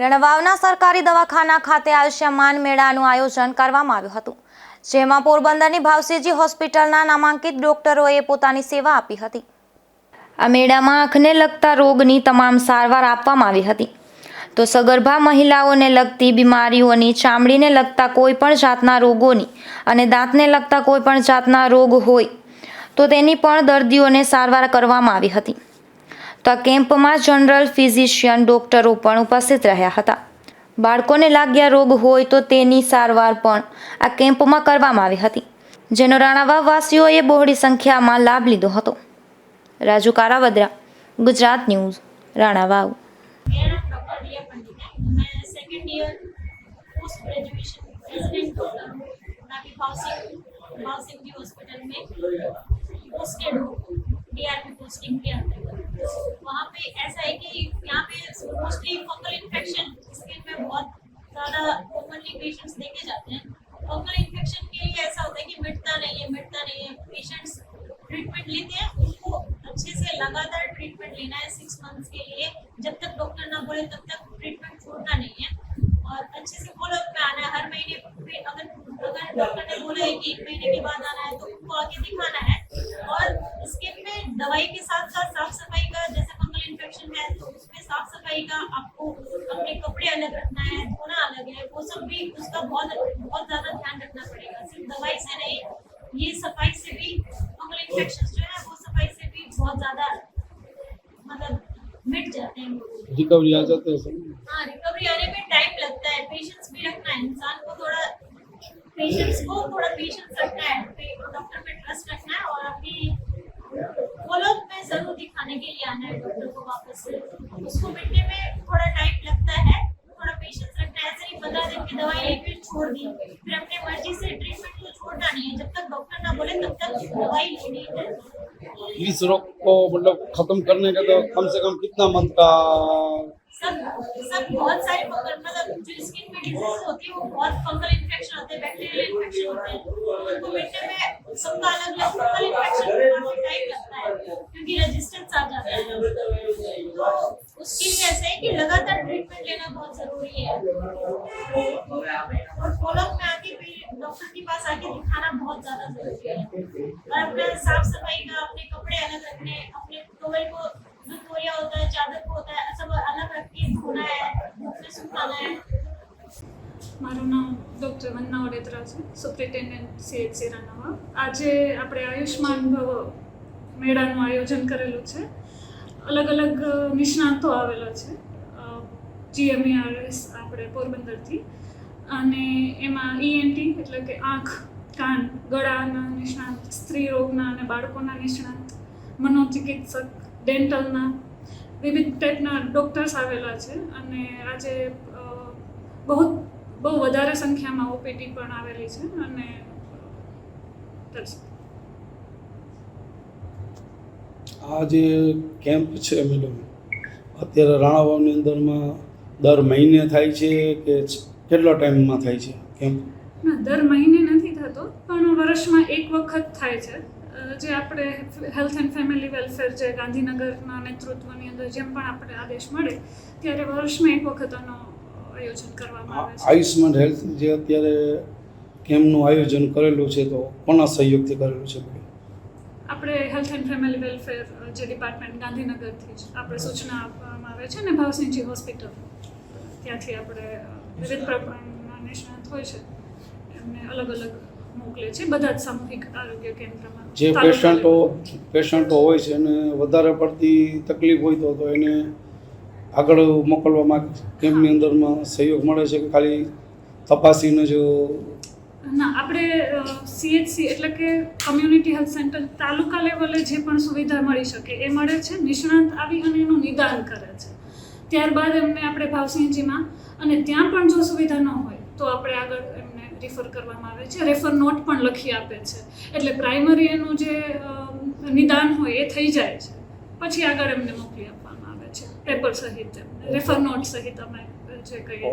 રણવાવના સરકારી દવાખાના ખાતે આયુષ્યમાન મેળાનું આયોજન કરવામાં આવ્યું હતું, જેમાં પોરબંદરની ભાવસીજી હોસ્પિટલના નામાંકિત ડોક્ટરોએ પોતાની સેવા આપી હતી. આ મેળામાં આંખને લગતા રોગની તમામ સારવાર આપવામાં આવી હતી. તો સગર્ભા મહિલાઓને લગતી બીમારીઓની ચામડીને લગતા કોઈ પણ જાતના રોગોની અને દાંતને લગતા કોઈ પણ જાતના રોગ હોય, તો તેની પણ દર્દીઓને સારવાર કરવામાં આવી હતી. તો આ કેમ્પમાં જનરલ ફિઝિશિયન ડોક્ટરો પણ ઉપસ્થિત રહ્યા હતા બાળકોને લાગ્યા રોગ હોય તો તેની સારવાર પણ આ કેમ્પમાં કરવામાં આવી હતી જેનો રાણાવાવ વાસીઓએ બહોળી સંખ્યામાં લાભ લીધો હતો રાજુ કારાવદ્રા ગુજરાત ન્યૂઝ રાણાવાવ मेरा नाम डॉक्टर रिया पंडित है मैं second year post graduation resident doctor हूँ नाकि भावसिंह भावसिंह जी हॉस्पिटल में पोस्टेड हूँ डीआरपी पोस्टिंग के अंतर्गत वहाँ पे ऐसा है कि यहाँ पे मोस्टली फंगल इन्फेक्शन स्किन में बहुत ज़्यादा कॉमनली पेशेंट्स देखे जाते हैं। फंगल इन्फेक्शन के लिए ऐसा होता है कि मिटता नहीं है, मिटता नहीं है। पेशेंट्स ट्रीटमेंट लेते हैं, उनको अच्छे से लगातार ट्रीटमेंट लेना है सिक्स मंथ्स के लिए। जब तक डॉक्टर ना बोले तब तक ट्रीटमेंट छोड़ना नहीं है। और अच्छे से फॉलो में आना है। हर महीने अगर अगर डॉक्टर ने बोला है कि एक महीने के बाद आना है तो उनको आके दिखाना है। और दवाई के साथ साथ साफ़ सफ़ाई का जैसे फंगल इन्फेक्शन है तो उसमें साफ़ सफ़ाई का आपको अपने कपड़े अलग रखना है धोना अलग है वो सब भी उसका बहुत बहुत ज़्यादा ध्यान रखना पड़ेगा। सिर्फ़ दवाई से नहीं ये सफ़ाई से भी फंगल इन्फेक्शन जो है वो सफ़ाई से भी बहुत ज़्यादा मतलब मिट जाते हैं रिकवरी आ जाते हैं हाँ रिकवरी आने में टाइम लगता है पेशेंस भी रखना है। इंसान को थोड़ा पेशेंस को थोड़ा पेशेंस रखना है डॉक्टर पे ट्रस्ट रखना है और अपनी फॉलो में दिखाने के लिए आना है डॉक्टर को वापस से। उसको मिटने में थोड़ा टाइम लगता है थोड़ा पेशेंस रखना है ऐसे ही पंद्रह दिन की दवाई लेकर छोड़ दी। फिर अपनी मर्ज़ी से ट्रीटमेंट को छोड़ना नहीं है। जब तक डॉक्टर ना बोले तब तक दवाई लेनी है। इस रोग को मतलब खत्म करने का तो कम से कम कितना मंथ का सब सब बहुत सारे फंगल मतलब जो स्किन में डिज़ीज़ होती है वो बहुत फंगल इन्फेक्शन होते हैं बैक्टीरियल इन्फेक्शन होते हैं। उनको मिटने में सबका अलग अलग फंगल इन्फेक्शन काफ़ी टाइम डॉक्टर के पास आके दिखाना बहुत ज्यादा जरूरी है और अपना साफ सफाई का अपने कपड़े अलग रखने अपने टोवेल को जो तोलिया होता है चादर को होता है सब अलग रख के धोना है धूप में सुखाना है મારું નામ ડૉક્ટર વંદના ઓડેત્રા છે સુપ્રિન્ટેન્ડન્ટ સીએચસી રાણાવા આજે આપણે આયુષ્માન ભવ મેળાનું આયોજન કરેલું છે અલગ અલગ નિષ્ણાતો આવેલા છે જીએમઈઆરએસ આપણે પોરબંદરથી. અને એમાં ઈએનટી એટલે કે આંખ, કાન, ગળાના નિષ્ણાંત, સ્ત્રી રોગના અને બાળકોના નિષ્ણાંત, મનોચિકિત્સક, ડેન્ટલના, વિવિધ ટાઈપના ડૉક્ટર્સ આવેલા છે. અને આજે બહુ બહુ વધારે સંખ્યામાં ઓપીડી પણ આવેલી છે. અને. આ જે કેમ્પ છે મેડમ અત્યારે રાણાવાવની અંદરમાં દર મહિને થાય છે કે કેટલા ટાઈમમાં થાય છે? કેમ? ના દર મહિને નથી થતો પણ વર્ષમાં એક વખત થાય છે. જે આપણે હેલ્થ એન્ડ ફેમિલી વેલફેર જે ગાંધીનગરના નેતૃત્વની અંદર જેમ પણ આપણે આદેશ મળે ત્યારે વર્ષમાં એક વખત આનો આયોજન કરવામાં આવે છે. આયુષ્યમાન હેલ્થ જે અત્યારે કેમ્પનું આયોજન કરેલું છે તો કોના સહયોગથી કરેલું છે? આપણે હેલ્થ એન્ડ ફેમિલી વેલફેર જે ડિપાર્ટમેન્ટ ગાંધીનગરથી જ આપણે સૂચના આપવામાં આવે છે ને ભાવસિંહજી હોસ્પિટલ ત્યાંથી આપણે વિવિધ પ્રકારના નિષ્ણાત હોય છે. એમને અલગ અલગ મોકલે છે બધા જ સામૂહિક આરોગ્ય કેન્દ્રમાં. જે પેશન્ટો. પેશન્ટો હોય છે અને વધારે પડતી તકલીફ હોય તો તો એને આગળ મોકલવામાં કેમ્પની અંદરમાં સહયોગ મળે છે કે ખાલી તપાસીને જ ના આપણે સીએચસી એટલે કે કમ્યુનિટી હેલ્થ સેન્ટર તાલુકા લેવલે જે પણ સુવિધા મળી શકે એ મળે છે. નિષ્ણાંત આવી અને એનું નિદાન કરે છે. ત્યારબાદ એમને આપણે ભાવસિંહજીમાં અને ત્યાં પણ જો સુવિધા ન હોય તો આપણે આગળ એમને રિફર કરવામાં આવે છે. રેફર નોટ પણ લખી આપે છે. એટલે પ્રાઇમરી એનું જે નિદાન હોય એ થઈ જાય છે. પછી આગળ એમને મોકલી આપવામાં આવે છે. પેપર સહિત એમને. રેફર નોટ સહિત અમે જે કહીએ